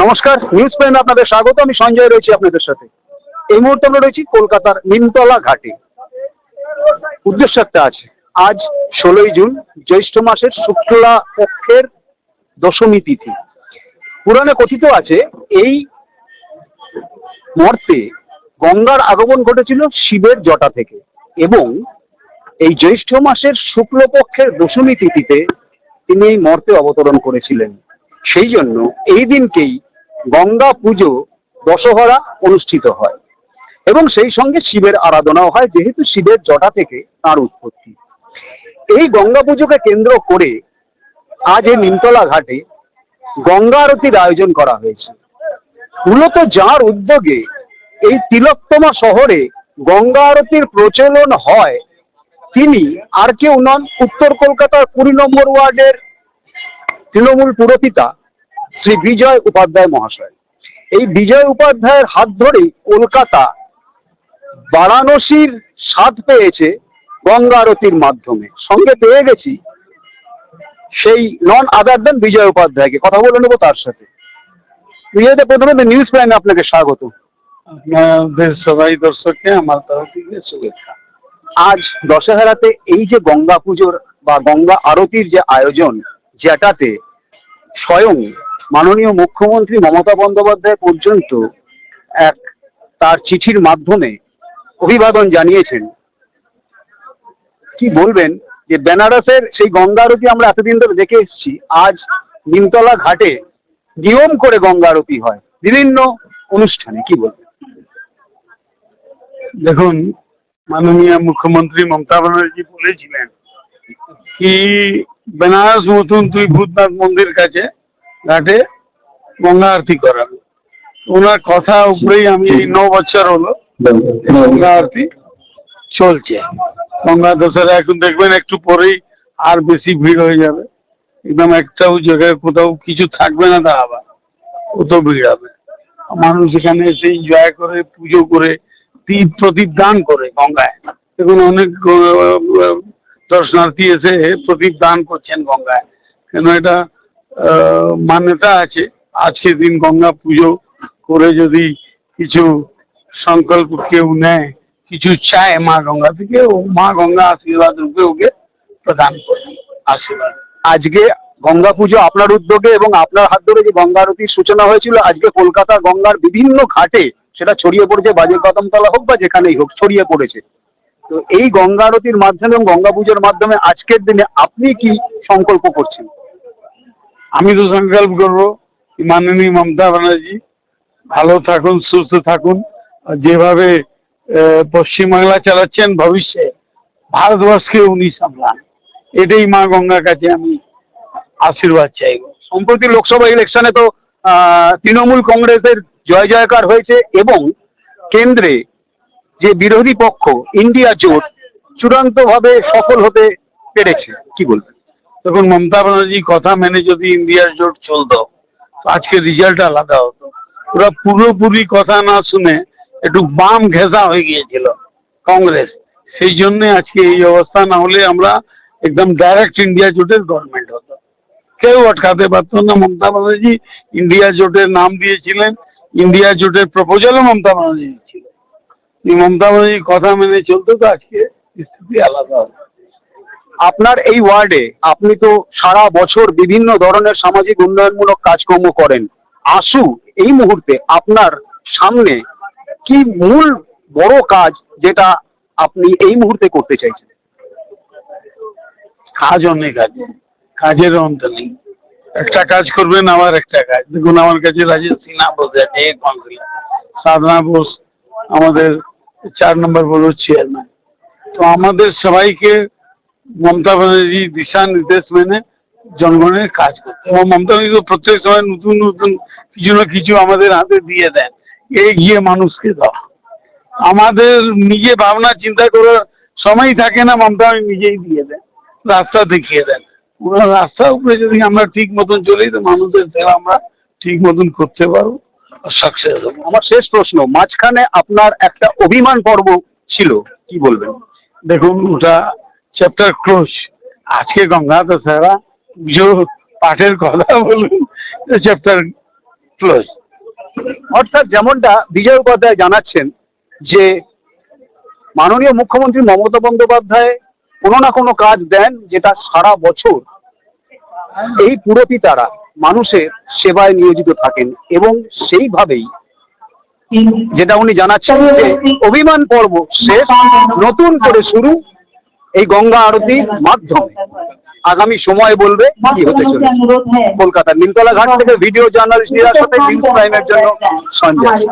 নমস্কার নিউজ প্রাইমে আপনাদের স্বাগত, আমি সঞ্জয় রয়েছি আপনাদের সাথে। এই মুহূর্তে আমরা রয়েছি কলকাতার নিমতলা ঘাটে। উদ্দেশ্য একটা আছে, আজ ষোলোই জুন, জ্যৈষ্ঠ মাসের শুক্লা পক্ষের দশমী তিথি। পুরাণে কথিত আছে, এই মর্তে গঙ্গার আগমন ঘটেছিল শিবের জটা থেকে এবং এই জ্যৈষ্ঠ মাসের শুক্লপক্ষের দশমী তিথিতে তিনি এই মর্তে অবতরণ করেছিলেন। সেই জন্য এই দিনকেই গঙ্গা পুজো দশহরা অনুষ্ঠিত হয়। এবং সেই সঙ্গে শিবের আরাধনাও হয়, যেহেতু শিবের জটা থেকে তার উৎপত্তি। এই গঙ্গা পুজোকে কেন্দ্র করে আজ এই নিমতলা ঘাটে গঙ্গা আরতির আয়োজন করা হয়েছে। মূলত যার উদ্যোগে এই তিলোত্তমা শহরে গঙ্গা আরতির প্রচলন হয়, তিনি আর কেউ নন, উত্তর কলকাতার কুড়ি নম্বর ওয়ার্ডের তৃণমূল পুরপিতা শ্রী বিজয় উপাধ্যায় মহাশয়। এই বিজয় উপাধ্যায়ের হাত ধরেই কলকাতা বারাণসীর স্বাদ পেয়েছে গঙ্গা আরতির মাধ্যমে। সঙ্গে পেয়ে গেছি সেই নন আদার দেন বিজয় উপাধ্যায়কে। কথা বলে নেব তার সাথে। বিজয়দা প্রথমে নিউজ প্রাইমে আপনাকে স্বাগত। আপনাদের সবাই দর্শককে আমার তরফ থেকে শুভেচ্ছা। আজ দশহরাতে এই যে গঙ্গা পুজোর বা গঙ্গা আরতির যে আয়োজন যেটাতে স্বয়ং মাননীয় মুখ্যমন্ত্রী মমতা বন্দ্যোপাধ্যায় পর্যন্ত এক তার চিঠির মাধ্যমে অভিবাদন জানিয়েছেন। কি বলবেন যে বেনারসের সেই গঙ্গা আরতি আমরা এতদিন ধরে দেখে এসেছি, আজ নিমতলা ঘাটে নিয়ম করে গঙ্গা আরতি হয়, বিভিন্ন অনুষ্ঠানে, কি বলবেন? দেখুন, মাননীয় মুখ্যমন্ত্রী মমতা ব্যানার্জি বলেছিলেন কি, বেনারস মতন তুই ভূতনাথ মন্দির কাছে ঘাটে গঙ্গা আরতি করাবে ওনার কথা উপরেই আমি এই ন বছর হলো গঙ্গা আরতি চলছে। গঙ্গা দশরা এখন দেখবেন একটু পরেই আর বেশি ভিড় হয়ে যাবে। একদম একটাও জায়গায় কোথাও কিছু থাকবে না তা আবার। কত ভিড় হবে। মানুষ এখানে এসে এনজয় করে পুজো করে তীর প্রদীপ দান করে গঙ্গায়। দেখুন অনেক দর্শনার্থী এসে প্রদীপ দান করছেন গঙ্গায়। কেন এটা মান্যতা আছে। আজকের দিন গঙ্গা পুজো করে যদি কিছু সংকল্প কেউ নেয়, কিছু চায় মা গঙ্গা থেকে, ও মা গঙ্গা আশীর্বাদ রূপে ওকে প্রদান করে। আশীর্বাদ। আজকে গঙ্গা পুজো আপনার উদ্যোগে এবং আপনার হাত ধরে যে গঙ্গা আরতির সূচনা হয়েছিল, আজকে কলকাতা গঙ্গার বিভিন্ন ঘাটে সেটা ছড়িয়ে পড়েছে, বাজে কদমতলা হোক বা যেখানেই হোক, ছড়িয়ে পড়েছে। তো এই গঙ্গা আরতির মাধ্যমে এবং গঙ্গা পুজোর মাধ্যমে আজকের দিনে আপনি কি সংকল্প করছেন? আমি তো সংকল্প করব, মাননীয় মমতা ব্যানার্জি, ভালো থাকুন, সুস্থ থাকুন যেভাবে পশ্চিমবাংলা চালাচ্ছেন ভবিষ্যে ভারতবর্ষকে উনি সামলান। এটাই মা গঙ্গার কাছে আমি আশীর্বাদ চাইব। সম্প্রতি লোকসভা ইলেকশনে তো তৃণমূল কংগ্রেসের জয় জয়কার হয়েছে এবং কেন্দ্রে যে বিরোধী পক্ষ, ইন্ডিয়া জোট, চূড়ান্তভাবে সফল হতে পেরেছে। কি বলবেন? তখন মমতা ব্যানার্জির কথা মেনে যদি ইন্ডিয়ার জোট চলতো আজকে রেজাল্ট আলাদা হতো। ওরা পুরোপুরি কথা না শুনে একটু বাম ঘেঁষা হয়ে গিয়েছিল কংগ্রেস। সেই জন্য আজকে এই অবস্থা, না হলে আমরা একদম ডাইরেক্ট ইন্ডিয়া জোটের গভর্নমেন্ট হতো। কেউ আটকাতে পারতো না। মমতা ব্যানার্জি ইন্ডিয়া জোটের নাম দিয়েছিলেন, ইন্ডিয়া জোটের প্রপোজালও মমতা ব্যানার্জি এই মমতা ব্যানার্জির কথা মেনে চলতো, তো আজকে স্থিতি আলাদা হতো। আপনার এই ওয়ার্ডে আপনি তো সারা বছর বিভিন্ন ধরনের সামাজিক উন্নয়নমূলক কাজকর্ম করেন। আসু, এই মুহূর্তে আপনার সামনে কি মূল বড় কাজ যেটা আপনি এই মুহূর্তে করতে চাইছেন? কাজ অনেক আছে। কাজের অন্ত নেই। একটা কাজ করবেন আমার একটা কাজ। দেখুন, আমার কাছে রাজেশ সিনহা বসে আছে সাধনা বোস, আমাদের চার নম্বর বড় চেয়ারম্যান তো আমাদের সবাইকে মমতা ব্যানার্জি দিশা নির্দেশ মেনে জনগণের কাজ করতে এবং মমতা ব্যানার্জি প্রত্যেক সময় নতুন নতুন কিছু না কিছু আমাদের হাতে দিয়ে দেন। এই গিয়ে মানুষকে দেওয়া আমাদের নিজে ভাবনা চিন্তা করার সময় থাকে না, মমতা নিজেই দিয়ে দেন। রাস্তা দেখিয়ে দেন। ওনার রাস্তার উপরে যদি আমরা ঠিক মতন চলি, তো মানুষের সেবা আমরা ঠিক মতন করতে পারব সাকসেস হব আমার শেষ প্রশ্ন, মাঝখানে আপনার একটা অভিমান পর্ব ছিল, কি বলবেন? দেখুন, ওটা চ্যাপ্টার ক্লোজ আজকে গঙ্গা দশহরা পুজো পাঠের কথা বলুন চ্যাপ্টার ক্লোজ অর্থাৎ যেমনটা বিজয় উপাধ্যায় জানাচ্ছেন যে মাননীয় মুখ্যমন্ত্রী মমতা বন্দ্যোপাধ্যায় কোনো না কোনো কাজ দেন যেটা সারা বছর এই পুরপিতারা মানুষের সেবায় নিয়োজিত থাকেন এবং সেইভাবেই যেটা উনি জানাচ্ছেন যে অভিমান পর্ব শেষ, নতুন করে শুরু এই গঙ্গা আরতির মাধ্যম। আগামী সময় বলবে কি হতে চলে কলকাতার নিমতলা ঘাট থেকে ভিডিও জার্নালিস্টের সাথে নিউজ জন্য সঞ্জয়।